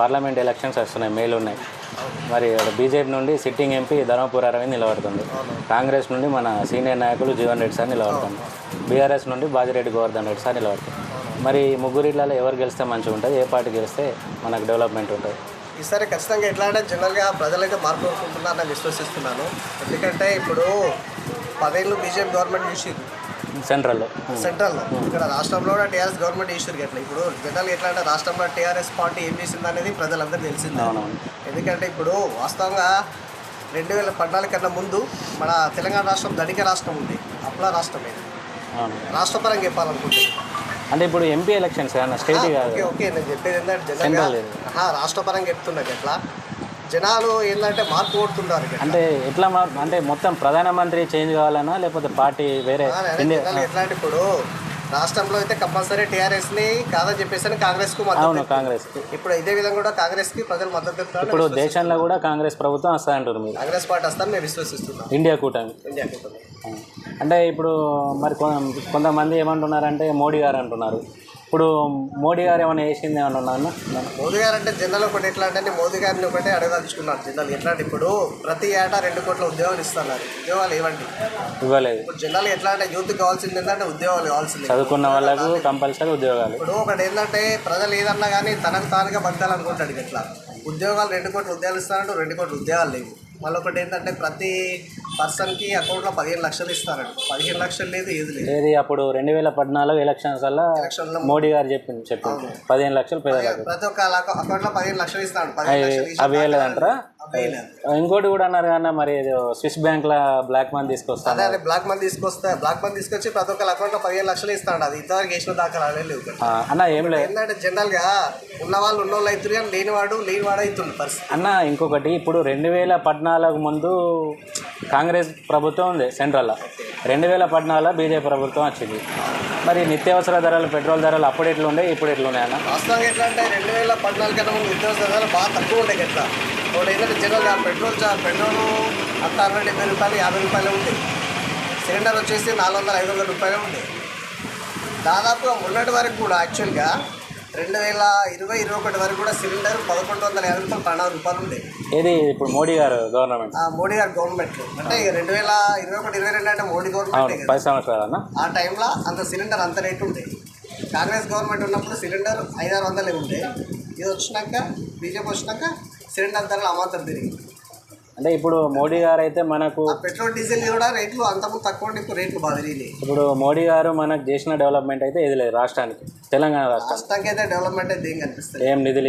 Parliament elections వస్తున్నాయి మేలు ఉన్నాయి. మరి బీజేపీ నుండి సిట్టింగ్ ఎంపీ ధర్మపుర అరవింద్ నిలబడుతుంది. కాంగ్రెస్ నుండి మన సీనియర్ నాయకులు జీవన్ రెడ్డి సార్ నిలబడుతుంది. బీఆర్ఎస్ నుండి బాజిరెడ్డి గోవర్ధన్ రెడ్డి సార్ నిలబడుతుంది. మరి ముగ్గురిళ్ళలో ముగ్గురిట్లలో ఎవరు గెలిస్తే మంచిగా ఉంటుంది? ఏ పార్టీ గెలిస్తే మనకు డెవలప్మెంట్ ఉంటుంది? ఈసారి ఖచ్చితంగా ఎట్లా అంటే జనరల్గా ప్రజలైతే మార్పు కోరుకుంటున్నారని విశ్వసిస్తున్నాను. ఎందుకంటే ఇప్పుడు పదేళ్ళు బీజేపీ గవర్నమెంట్ చూసిరు సెంట్రల్లో. సెంట్రల్లో. ఇక్కడ రాష్ట్రంలో కూడా టీఆర్ఎస్ గవర్నమెంట్ చూసిరు ఎట్లా ఇప్పుడు జనరల్ ఎట్లా అంటే రాష్ట్రంలో టీఆర్ఎస్ పార్టీ ఏం చేసింది అనేది ప్రజలందరూ తెలిసిందే. ఎందుకంటే ఇప్పుడు వాస్తవంగా రెండు వేల పద్నాలుగు కన్నా ముందు మన తెలంగాణ రాష్ట్రం ధనిక రాష్ట్రం ఉంది. అప్లా రాష్ట్రం ఇది అవును రాష్ట్రపరంగా చెప్పాలనుకుంటే. అంటే ఇప్పుడు MP elections state okay okay. నేను చెప్పేది ఏంటంటే జనరల్గా. ఆహా, రాష్ట్రపరంగా చెప్తున్నది ఎట్లా? జనాలు ఏంటంటే మార్పు కోరుతున్నారు ఇట్లా. అంటే ఎట్లా అంటే మొత్తం ప్రధానమంత్రి చేంజ్ కావాలనా? లేకపోతే పార్టీ వేరే ఎట్లా అంటే ఇప్పుడు రాష్ట్రంలో అయితే కంపల్సరీ టీఆర్ఎస్ని కాదని చెప్పేసి కాంగ్రెస్కు అవును కాంగ్రెస్. ఇప్పుడు ఇదే విధంగా కూడా కాంగ్రెస్కి ప్రజలు మద్దతు ఇప్పుడు దేశంలో కూడా కాంగ్రెస్ ప్రభుత్వం వస్తాయంటారు మీరు. కాంగ్రెస్ పార్టీ వస్తారని మేము విశ్వసిస్తున్నాం. ఇండియా కూటమి. ఇండియా కూటమి. అంటే ఇప్పుడు మరి కొంతమంది ఏమంటున్నారంటే మోడీ గారు అంటున్నారు. ఇప్పుడు మోడీ గారు ఏమైనా చేసింది ఏమన్నా ఉన్నాను మోదీ గారు అంటే జనరల్ ఒకటి ఎట్లా అంటే మోదీ గారిని ఒకటే అడగదలుచుకున్నారు జనరల్ ఎట్లా అంటే ఇప్పుడు ప్రతి ఏటా రెండు కోట్ల ఉద్యోగాలు ఇస్తున్నారు. ఉద్యోగాలు ఇవ్వండి. ఇవ్వలేదు. ఇప్పుడు జనరల్ ఎట్లా అంటే యూత్ కావాల్సింది ఏంటంటే ఉద్యోగాలు కావాల్సింది. చదువుకున్న వాళ్ళకు కంపల్సరీ ఉద్యోగాలు. ఇప్పుడు ఒకటి ఏంటంటే ప్రజలు ఏదన్నా కానీ తనకు తానుగా బతకాలనుకుంటాడు ఇట్లా. ఉద్యోగాలు రెండు కోట్ల ఉద్యోగాలు ఇస్తారంటూ రెండు కోట్ల ఉద్యోగాలు లేవు. మళ్ళీ ఒకటి ఏంటంటే ప్రతి పర్సన్కి అకౌంట్లో పదిహేను లక్షలు ఇస్తారండి. పదిహేను లక్షలు లేదు ఏది లేదు. ఏది అప్పుడు రెండు వేల పద్నాలుగు ఎలక్షన్స్ వల్ల ఎలక్షన్లో మోడీ గారు చెప్పింది. చెప్పింది పదిహేను లక్షలు ప్రతి ఒక్క అకౌంట్లో పదిహేను లక్షలు ఇస్తాడు. పదిహేను లక్షలు అవి వేయలేదంటారా. ఇంకోటి కూడా అన్నారు కన్నా మరి స్విస్ బ్యాంక్ లా బ్లాక్ మనీ తీసుకొస్తాను అదే అదే బ్లాక్ మనీ తీసుకొస్తే బ్లాక్ మనీ తీసుకొచ్చి ప్రతి ఒక్క అకౌంట్లో పదిహేను లక్షలు ఇస్తాడు అది. ఇంతవరకు వేసిన ఇక్కడ. ఆ, అన్న ఏం లేదు ఏంటంటే జనరల్గా ఉన్న వాళ్ళు ఉన్న వాళ్ళు అవుతుంది కానీ లేనివాడు లేనివాడు అవుతుంది పరిస్థితి. అన్న ఇంకొకటి ఇప్పుడు రెండు వేల పద్నాలుగు ముందు కాంగ్రెస్ ప్రభుత్వం ఉంది సెంట్రల్లో రెండు వేల పద్నాలుగులో బీజేపీ ప్రభుత్వం వచ్చింది. మరి నిత్యావసర ధరలు పెట్రోల్ ధరలు అప్పుడు ఎట్లుండే ఇప్పుడు ఎట్లున్నాయి అన్న? వాస్తవంగా ఎట్లా అంటే రెండు వేల పద్నాలుగు కన్నా ముందు నిత్యావసర ధరలు బాగా తక్కువ ఉంటాయి ఎట్లా ఇప్పుడు ఏంటంటే జనరల్గా పెట్రోల్ చా- పెట్రోల్ అంత అరవై డెబ్బై రూపాయలు యాభై రూపాయలు ఉంది సిలిండర్ వచ్చేసి నాలుగు వందల ఐదు వందల రూపాయలు ఉంది దాదాపుగా మొన్నటి వరకు కూడా యాక్చువల్గా రెండు వేల ఇరవై ఇరవై ఒకటి వరకు కూడా సిలిండర్ పదకొండు వందల యాభై రూపాయలు పన్నెండు రూపాయలు ఉంది. ఏది ఇప్పుడు మోడీ గారు గవర్నమెంట్? ఆ మోడీ గారి గవర్నమెంట్లో అంటే రెండు వేల ఇరవై ఒకటి ఇరవై రెండు అంటే మోడీ గవర్నమెంట్ పది సంవత్సరాలు ఆ టైంలో అంత సిలిండర్ అంత రేటు ఉండే కాంగ్రెస్ గవర్నమెంట్ ఉన్నప్పుడు సిలిండర్ ఐదారు వందలే ఉండే. ఇది వచ్చినాక బీజేపీ వచ్చినాక సిలిండర్ ధరలు అమాంతం తిరిగి అంటే ఇప్పుడు మోడీ గారు అయితే మనకు పెట్రోల్ డీజిల్ కూడా రేట్లు అంతకుముందు తక్కువ ఇప్పుడు రేట్లు బాగా తిరిగినాయి ఇప్పుడు మోడీ గారు మనకు చేసిన డెవలప్మెంట్ అయితే ఏది లేదు రాష్ట్రానికి తెలంగాణ రాష్ట్రానికి. అయితే డెవలప్మెంట్ అయితే ఏం కనిపిస్తుంది ఏం నిధులు